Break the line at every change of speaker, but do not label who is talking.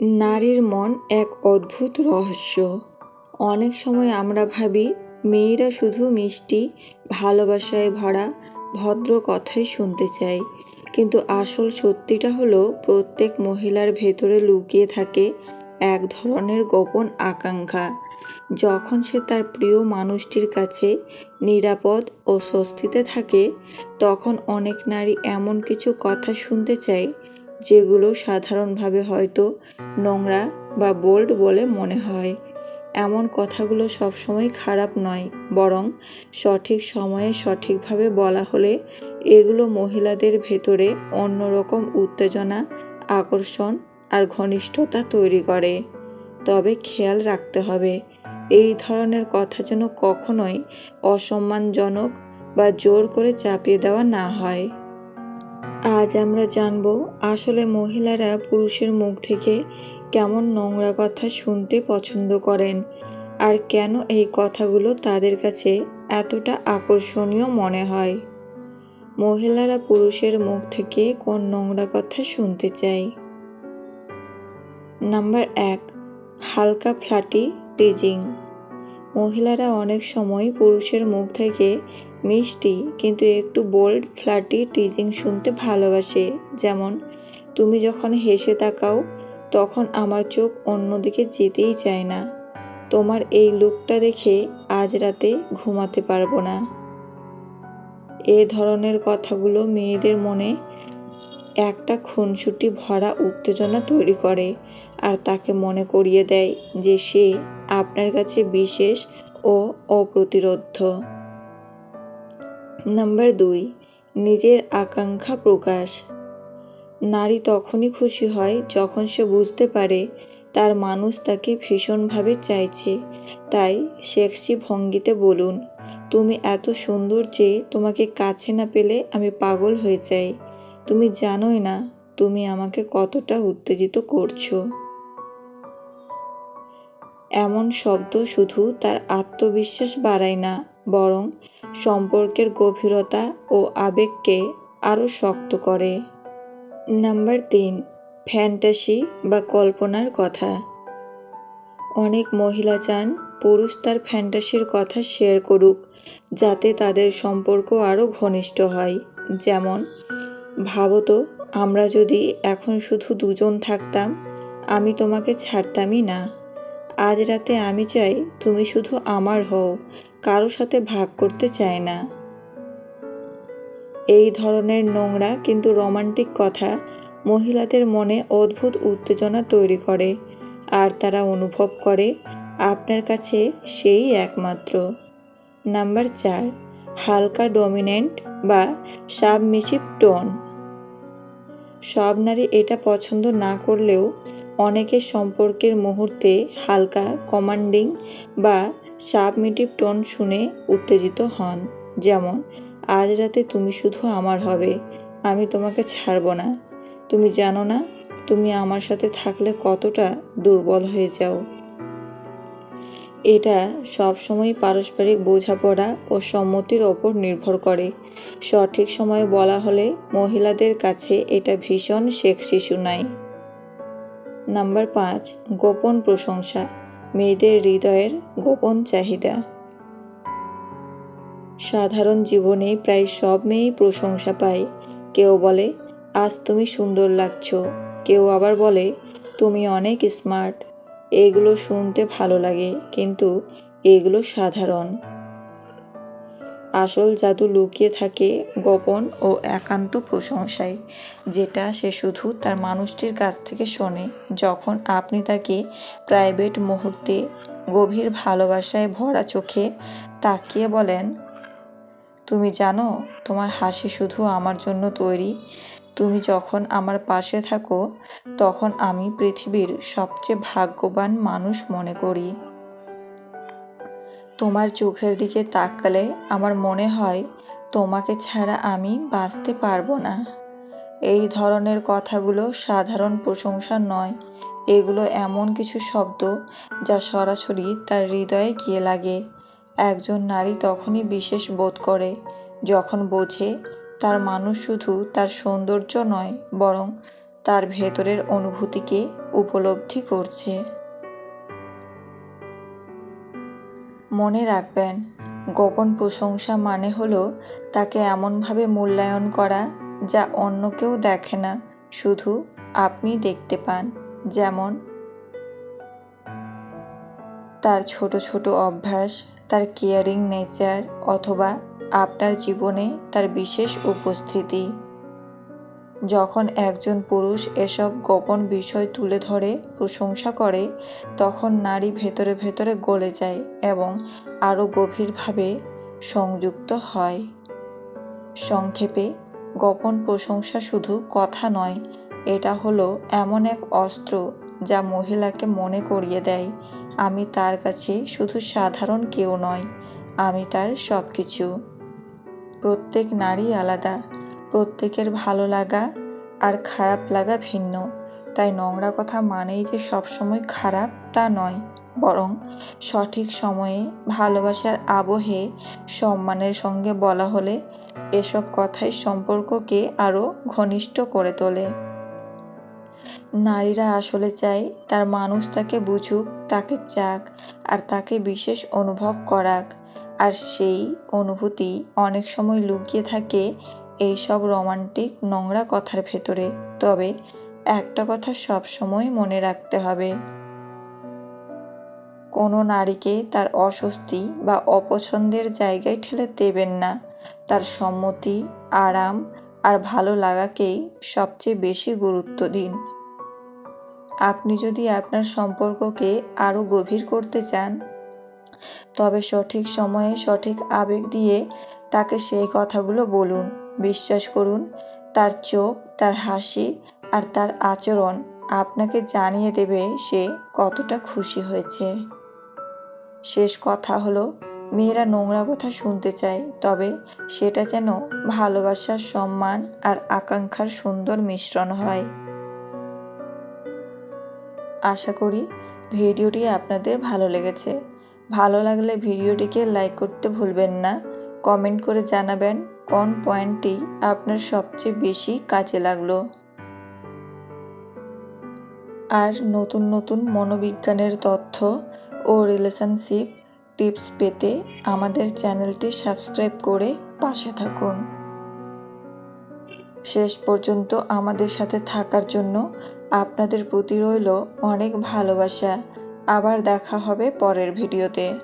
নারীর মন এক অদ্ভুত রহস্য। অনেক সময় আমরা ভাবি, মেয়েরা শুধু মিষ্টি, ভালোবাসায় ভরা, ভদ্র কথাই শুনতে চায়। কিন্তু আসল সত্যিটা হলো, প্রত্যেক মহিলার ভেতরে লুকিয়ে থাকে এক ধরনের গোপন আকাঙ্ক্ষা। যখন সে তার প্রিয় মানুষটির কাছে নিরাপদ ও স্বস্তিতে থাকে, তখন অনেক নারী এমন কিছু কথা শুনতে চায় যেগুলো সাধারণভাবে হয়তো নোংরা বা বোল্ড বলে মনে হয়। এমন কথাগুলো সবসময় খারাপ নয়, বরং সঠিক সময়ে সঠিকভাবে বলা হলে এগুলো মহিলাদের ভেতরে অন্যরকম উত্তেজনা, আকর্ষণ আর ঘনিষ্ঠতা তৈরি করে। তবে খেয়াল রাখতে হবে, এই ধরনের কথা যেন কখনোই অসম্মানজনক বা জোর করে চাপিয়ে দেওয়া না হয়। আজ আমরা জানব আসলে মহিলারা পুরুষের মুখ থেকে কেমন নোংরা কথা শুনতে পছন্দ করেন আর কেন এই কথাগুলো তাদের কাছে এতটা আকর্ষণীয় মনে হয়। মহিলারা পুরুষের মুখ থেকে কোন নোংরা কথা শুনতে চায়? নাম্বার এক, হালকা ফ্ল্যাটি টিজিং। মহিলারা অনেক সময় পুরুষের মুখ থেকে মিষ্টি, কিন্তু একটু বোল্ড ফ্ল্যাটি টিজিং শুনতে ভালোবাসে। যেমন, তুমি যখন হেসে তাকাও, তখন আমার চোখ অন্যদিকে যেতেই চায় না। তোমার এই লুকটা দেখে আজ রাতে ঘুমাতে পারব না। এ ধরনের কথাগুলো মেয়েদের মনে একটা খুনসুটি ভরা উত্তেজনা তৈরি করে আর তাকে মনে করিয়ে দেয় যে সে আপনার কাছে বিশেষ ও অপ্রতিরোধ্য। নাম্বার দুই, নিজের আকাঙ্ক্ষা প্রকাশ। নারী তখনই খুশি হয় যখন সে বুঝতে পারে তার মানুষ তাকে ভীষণভাবে চাইছে। তাই সেক্সি ভঙ্গিতে বলুন, তুমি এত সুন্দর যে তোমাকে কাছে না পেলে আমি পাগল হয়ে যাই। তুমি জানোই না তুমি আমাকে কতটা উত্তেজিত করছ। এমন শব্দ শুধু তার আত্মবিশ্বাস বাড়ায় না, বরং সম্পর্কের গভীরতা ও আবেগকে আরও শক্ত করে। নাম্বার তিন, ফ্যান্টাসি বা কল্পনার কথা। অনেক মহিলা চান পুরুষ তার ফ্যান্টাসির কথা শেয়ার করুক, যাতে তাদের সম্পর্ক আরও ঘনিষ্ঠ হয়। যেমন ভাবো তো আমরা যদি এখন শুধু দুজন থাকতাম, আমি তোমাকে ছাড়তামই না। আজ রাতে আমি চাই তুমি শুধু আমার হও কারও সাথে ভাগ করতে চায় না। এই ধরনের নোংরা কিন্তু রোমান্টিক কথা মহিলাদের মনে অদ্ভুত উত্তেজনা তৈরি করে, আর তারা অনুভব করে, আপনার কাছে সেই একমাত্র। নাম্বার চার, হালকা ডমিনেন্ট বা সাবমিসিভ টোন। সব নারী এটা পছন্দ না করলেও অনেকের সম্পর্কের মুহূর্তে হালকা কমান্ডিং বা সাবমিটিভ টোন শুনে উত্তেজিত হন, যেমন, আজ রাতে তুমি শুধু আমার হবে, আমি তোমাকে ছাড়ব না। তুমি জানো না, তুমি আমার সাথে থাকলে কতটা দুর্বল হয়ে যাও। এটা সবসময় পারস্পরিক বোঝাপড়া ও সম্মতির ওপর নির্ভর করে। সঠিক সময়ে বলা হলে মহিলাদের কাছে এটা ভীষণ শেখ শিশু নাই। নাম্বার পাঁচ, গোপন প্রশংসা। মেয়েদের হৃদয়ের গোপন চাহিদা। সাধারণ জীবনে প্রায় সব মেয়েই প্রশংসা পায়। কেউ বলে, আজ তুমি সুন্দর লাগছ। কেউ আবার বলে, তুমি অনেক স্মার্ট। এগুলো শুনতে ভালো লাগে, কিন্তু এগুলো সাধারণ। আসল জাদু লুকিয়ে থাকে গোপন ও একান্ত প্রশংসায়, যেটা সে শুধু তার মানুষটির কাছ থেকে শোনে যখন আপনি তাকে প্রাইভেট মুহূর্তে গভীর ভালোবাসায় ভরা চোখে তাকিয়ে বলেন, তুমি জানো, তোমার হাসি শুধু আমার জন্য তৈরি। তুমি যখন আমার পাশে থাকো, তখন আমি পৃথিবীর সবচেয়ে ভাগ্যবান মানুষ মনে করি। তোমার চোখের দিকে তাকালে আমার মনে হয় তোমাকে ছাড়া আমি বাঁচতে পারব না। এই ধরনের কথাগুলো সাধারণ প্রশংসা নয়। এগুলো এমন কিছু শব্দ যা সরাসরি তার হৃদয়ে গিয়ে লাগে। একজন নারী তখনই বিশেষ বোধ করে, যখন বোঝে তার মানুষ শুধু তার সৌন্দর্য নয়, বরং তার ভেতরের অনুভূতিকে উপলব্ধি করছে। মনে রাখবেন, গোপন প্রশংসা মানে হলো তাকে এমনভাবে মূল্যায়ন করা যা অন্য কেউ দেখে না, শুধু আপনি দেখতে পান, যেমন তার ছোট ছোট অভ্যাস, তার কেয়ারিং নেচার অথবা আপনার জীবনে তার বিশেষ উপস্থিতি। যখন একজন পুরুষ এসব গোপন বিষয় তুলে ধরে, প্রশংসা করে, তখন নারী ভেতরে ভেতরে গলে যায় এবং আরও গভীরভাবে সংযুক্ত হয়। সংক্ষেপে, গোপন প্রশংসা শুধু কথা নয়, এটা হলো এমন এক অস্ত্র যা মহিলাকে মনে করিয়ে দেয়, আমি তার কাছে শুধু সাধারণ কেউ নয়, আমি তার সব কিছু প্রত্যেক নারী আলাদা প্রত্যেকের ভালো লাগা আর খারাপ লাগা ভিন্ন। তাই নোংরা কথা মানেই যে সবসময় খারাপ তা নয়। বরং সঠিক সময়ে ভালোবাসার আবহে সম্মানের সঙ্গে বলা হলে এসব কথাই সম্পর্ককে আরও ঘনিষ্ঠ করে তোলে। নারীরা আসলে চায় তার মানুষ তাকে বুঝুক, তাকে চাক আর তাকে বিশেষ অনুভব করাক। আর সেই অনুভূতি অনেক সময় লুকিয়ে থাকে এই সব রোমান্টিক নোংরা কথার ভেতরে। তবে একটা কথা সব সময় মনে রাখতে হবে। কোনো নারীকে তার অস্বস্তি বা অপছন্দের জায়গায় ঠেলে দেবেন না। তার সম্মতি, আরাম আর ভালো লাগাকেই সবচেয়ে বেশি গুরুত্ব দিন। আপনি যদি আপনার সম্পর্ককে আরও গভীর করতে চান, তবে সঠিক সময়ে সঠিক আবেগ দিয়ে তাকে সেই কথাগুলো বলুন। বিশ্বাস করুন, তার চোখ, তার হাসি আর তার আচরণ আপনাকে জানিয়ে দেবে সে কতটা খুশি হয়েছে। শেষ কথা হলো, মেয়েরা নোংরা কথা শুনতে চায়, তবে সেটা যেন ভালোবাসার সম্মান আর আকাঙ্ক্ষার সুন্দর মিশ্রণ হয়। আশা করি ভিডিওটি আপনাদের ভালো লেগেছে। ভালো লাগলে ভিডিওটিকে লাইক করতে ভুলবেন না, কমেন্ট করে জানাবেন। কোন পয়েন্টটি আপনার সবচেয়ে বেশি কাজে লাগল? আর নতুন নতুন মনোবিজ্ঞানের তথ্য ও রিলেশনশিপ টিপস পেতে আমাদের চ্যানেলটি সাবস্ক্রাইব করে পাশে থাকুন। শেষ পর্যন্ত আমাদের সাথে থাকার জন্য আপনাদের প্রতি রইল অনেক ভালোবাসা। আবার দেখা হবে পরের ভিডিওতে।